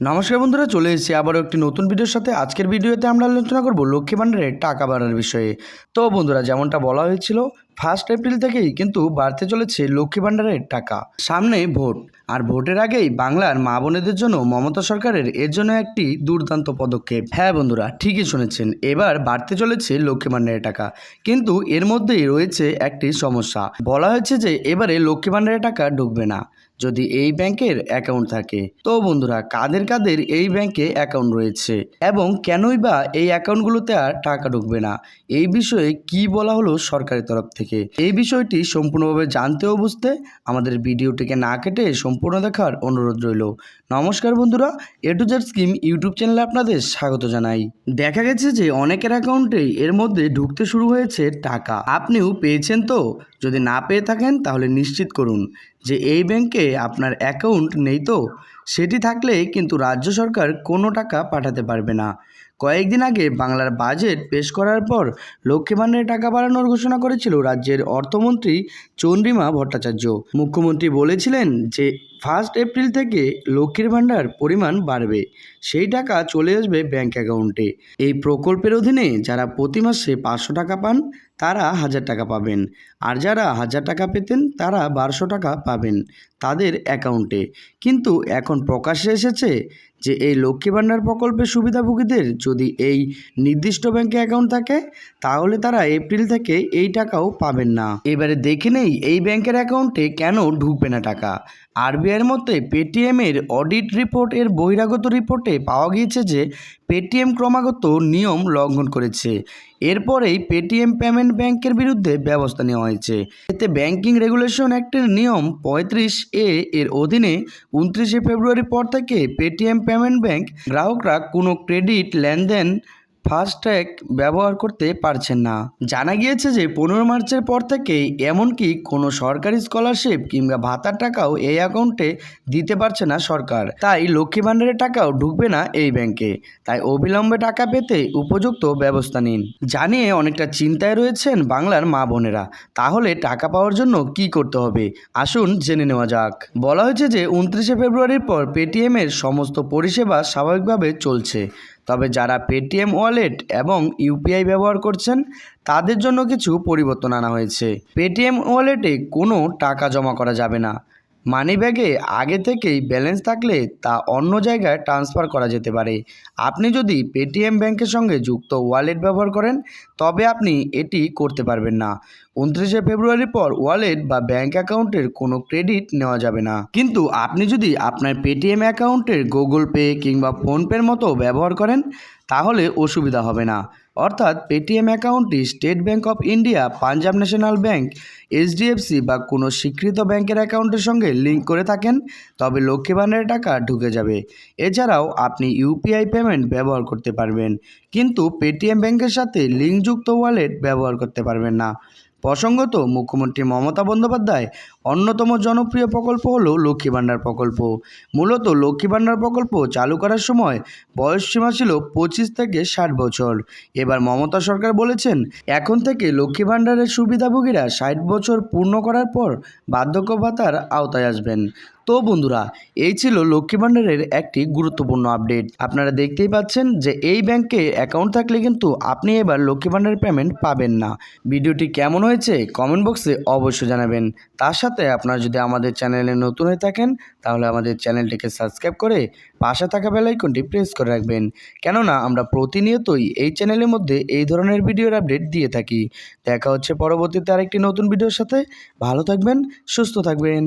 নমস্কার বন্ধুরা, চলে এসেছি আবারও একটি নতুন ভিডিওর সাথে। আজকের ভিডিওতে আমরা আলোচনা করব লক্ষ্মী ভাণ্ডারের টাকা বাড়ানোর বিষয়ে। তো বন্ধুরা, যেমনটা বলা হয়েছিল ফার্স্ট এপ্রিল থেকেই কিন্তু বাড়তে চলেছে লক্ষ্মী ভাণ্ডারের টাকা। সামনে ভোট। আর ভোটের আগেই বাংলার মা বোনেদের জন্য মমতা সরকারের এর জন্য একটি দুর্দান্ত পদক্ষেপ। হ্যাঁ বন্ধুরা, ঠিকই শুনেছেন, এবার বাড়তে চলেছে লক্ষ্মী ভাণ্ডারের টাকা। কিন্তু এর মধ্যেই রয়েছে একটি সমস্যা। বলা হয়েছে যে এবারে লক্ষ্মী ভাণ্ডারের টাকা ঢুকবে না, যদি এই ব্যাংকের অ্যাকাউন্ট থাকে। তো বন্ধুরা, কাদের কাদের এই ব্যাংকে অ্যাকাউন্ট রয়েছে? এবং কেনই বা এই অ্যাকাউন্টগুলোতে আর টাকা ঢুকবে না? এই বিষয়ে কি বলা হলো সরকারের তরফ থেকে? এই বিষয়টি সম্পূর্ণভাবে জানতে ও বুঝতে আমাদের ভিডিওটিকে না কেটে সম্পূর্ণ দেখার অনুরোধ রইল। নমস্কার বন্ধুরা, A to Z scheme YouTube চ্যানেলে আপনাদের স্বাগত জানাই। দেখা গেছে যে অনেকের অ্যাকাউন্টে এর মধ্যে ঢুকতে শুরু হয়েছে টাকা। আপনিও পেয়েছেন তো? যদি না পেয়ে থাকেন তাহলে নিশ্চিত করুন যে এই ব্যাংকে আপনার অ্যাকাউন্ট নেই তো। সেটি থাকলে কিন্তু রাজ্য সরকার কোনো টাকা পাঠাতে পারবে না। কয়েকদিন আগে বাংলার বাজেট পেশ করার পর লক্ষ্মী ভাণ্ডারের টাকা বাড়ানোর ঘোষণা করেছিল রাজ্যের অর্থমন্ত্রী চন্দ্রিমা ভট্টাচার্য। মুখ্যমন্ত্রী বলেছিলেন যে ফার্স্ট এপ্রিল থেকে লক্ষ্মীর ভাণ্ডার পরিমাণ বাড়বে। সেই টাকা চলে আসবে ব্যাঙ্ক অ্যাকাউন্টে এই প্রকল্পের অধীনে যারা প্রতি মাসে পাঁচশো টাকা পান তারা হাজার টাকা পাবেন। আর যারা হাজার টাকা পেতেন, তারা বারোশো টাকা পাবেন তাদের অ্যাকাউন্টে। কিন্তু এখন প্রকাশ্যে এসেছে যে এই লক্ষ্মী ভাণ্ডার প্রকল্পের সুবিধাভোগীদের যদি এই নির্দিষ্ট ব্যাংকে অ্যাকাউন্ট থাকে, তাহলে তারা এপ্রিল থেকে এই টাকাও পাবেন না। এবারে দেখে নেই এই ব্যাংকের অ্যাকাউন্টে কেন ঢুকবে না টাকা। আরবিআইয়ের মতে পেটিএমের অডিট রিপোর্ট এর বহিরাগত রিপোর্টে পাওয়া গিয়েছে যে পেটিএম ক্রমাগত নিয়ম লঙ্ঘন করেছে। এরপরেই পেটিএম পেমেন্ট ব্যাংকের বিরুদ্ধে ব্যবস্থা নেওয়া হয়েছে। এতে ব্যাংকিং রেগুলেশন অ্যাক্টের নিয়ম পঁয়ত্রিশ এ এর অধীনে উনত্রিশে ফেব্রুয়ারি পর থেকে পেটিএম পেমেন্ট ব্যাংক গ্রাহকরা কোনো ক্রেডিট লেনদেন ফাস্ট্যাগ ব্যবহার করতে পারছেন না। জানা গিয়েছে যে, পনেরো মার্চের পর থেকেই এমনকি কোনো সরকারি স্কলারশিপ কিংবা ভাতার টাকাও এই অ্যাকাউন্টে দিতে পারছে না সরকার। তাই লক্ষ্মী ভাণ্ডারের টাকাও ঢুকবে না এই ব্যাংকে তাই অবিলম্বে টাকা পেতে উপযুক্ত ব্যবস্থা নিন। জানিয়ে অনেকটা চিন্তায় রয়েছেন বাংলার মা বোনেরা। তাহলে টাকা পাওয়ার জন্য কি করতে হবে? আসুন জেনে নেওয়া যাক। বলা হয়েছে যে, উনত্রিশে ফেব্রুয়ারির পর পেটিএমের সমস্ত পরিষেবা স্বাভাবিকভাবে চলছে। তবে যারা পেটিএম ওয়ালেট এবং ইউপিআই ব্যবহার করছেন, তাদের জন্য কিছু পরিবর্তন আনা হয়েছে। পেটিএম ওয়ালেটে কোনো টাকা জমা করা যাবে না। মানি ব্যাগে আগে থেকেই ব্যালেন্স থাকলে তা অন্য জায়গায় ট্রান্সফার করা যেতে পারে। আপনি যদি পেটিএম ব্যাংকের সঙ্গে যুক্ত ওয়ালেট ব্যবহার করেন, তবে আপনি এটি করতে পারবেন না। উনত্রিশে ফেব্রুয়ারির পর ওয়ালেট বা ব্যাংক অ্যাকাউন্টের কোনো ক্রেডিট নেওয়া যাবে না। কিন্তু আপনি যদি আপনার পেটিএম অ্যাকাউন্টের গুগল পে কিংবা ফোনপের মতো ব্যবহার করেন, তাহলে অসুবিধা হবে না। অর্থাৎ পেটিএম অ্যাকাউন্টটি State Bank of India, Punjab National Bank, HDFC বা কোনো স্বীকৃত ব্যাংকের অ্যাকাউন্টের সঙ্গে লিঙ্ক করে থাকেন, তবে লক্ষ্মী ভাণ্ডারের টাকা ঢুকে যাবে। এছাড়াও আপনি ইউপিআই পেমেন্ট ব্যবহার করতে পারবেন, কিন্তু পেটিএম ব্যাংকের সাথে লিঙ্কযুক্ত ওয়ালেট ব্যবহার করতে পারবেন না। প্রসঙ্গত, মুখ্যমন্ত্রী মমতা বন্দ্যোপাধ্যায় অন্যতম জনপ্রিয় প্রকল্প হল লক্ষ্মী ভাণ্ডার প্রকল্প। মূলত লক্ষ্মী ভাণ্ডার প্রকল্প চালু করার সময় বয়সসীমা ছিল পঁচিশ থেকে ষাট বছর। এবার মমতা সরকার বলেছেন, এখন থেকে লক্ষ্মী ভাণ্ডারের সুবিধাভোগীরা ষাট বছর পূর্ণ করার পর বার্ধক্য ভাতার আওতায় আসবেন। তো বন্ধুরা, এই ছিল লক্ষ্মী ভাণ্ডারের একটি গুরুত্বপূর্ণ আপডেট। আপনারা দেখতেই পাচ্ছেন যে এই ব্যাংকে অ্যাকাউন্ট থাকলে কিন্তু আপনি এবার লক্ষ্মী ভাণ্ডারের পেমেন্ট পাবেন না। ভিডিওটি কেমন হয়েছে কমেন্ট বক্সে অবশ্যই জানাবেন। তার সাথে আপনারা যদি আমাদের চ্যানেলে নতুন হয়ে থাকেন, তাহলে আমাদের চ্যানেলটিকে সাবস্ক্রাইব করে পাশে থাকা বেলাইকনটি প্রেস করে রাখবেন। কেননা, আমরা প্রতিনিয়তই এই চ্যানেলের মধ্যে এই ধরনের ভিডিওর আপডেট দিয়ে থাকি। দেখা হচ্ছে পরবর্তীতে আরেকটি নতুন ভিডিওর সাথে। ভালো থাকবেন, সুস্থ থাকবেন।